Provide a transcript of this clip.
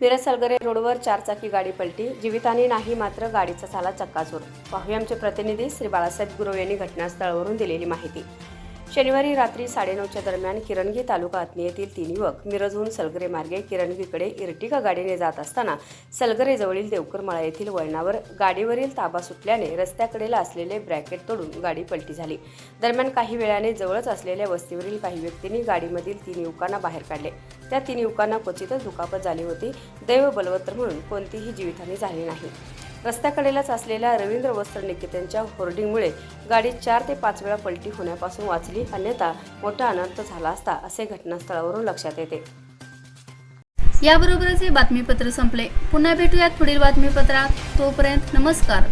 मिरज सलगरे रोडवर चारचाकी गाडी पलटी. जीवितानी नाही मात्र गाडीचा झाला चक्काचूर. पाहूया आमचे प्रतिनिधी श्री बाळासाहेब गुरव यांनी घटनास्थळावरून दिलेली माहिती. शनिवारी रात्री साडेनऊच्या दरम्यान किरणगी तालुका आत्मीयेतील तीन युवक मिरजहून सलगरे मार्गे किरणगीकडे इर्टिका गाडीने जात असताना सलगरेजवळील देवकरमाळा येथील वळणावर गाडीवरील ताबा सुटल्याने रस्त्याकडेला असलेले ब्रॅकेट तोडून गाडी पलटी झाली. दरम्यान काही वेळाने जवळच असलेल्या वस्तीवरील काही व्यक्तींनी गाडीमधील तीन युवकांना बाहेर काढले. त्या तीन युवकांना क्वचितच दुखापत झाली होती. दैव बलवत्र म्हणून कोणतीही जीवितहानी झाली नाही. रस्त्याकडेलाच असलेल्या रवींद्र वस्त्र निकेतनच्या होर्डिंगमुळे गाडी चार ते पाच वेळा पलटी होण्यापासून वाचली अन्यथा मोठा अनर्थ झाला असता असे घटनास्थळावरून लक्षात येते. याबरोबरच हे बातमीपत्र संपले. पुन्हा भेटूयात पुढील बातमीपत्रात. तोपर्यंत नमस्कार.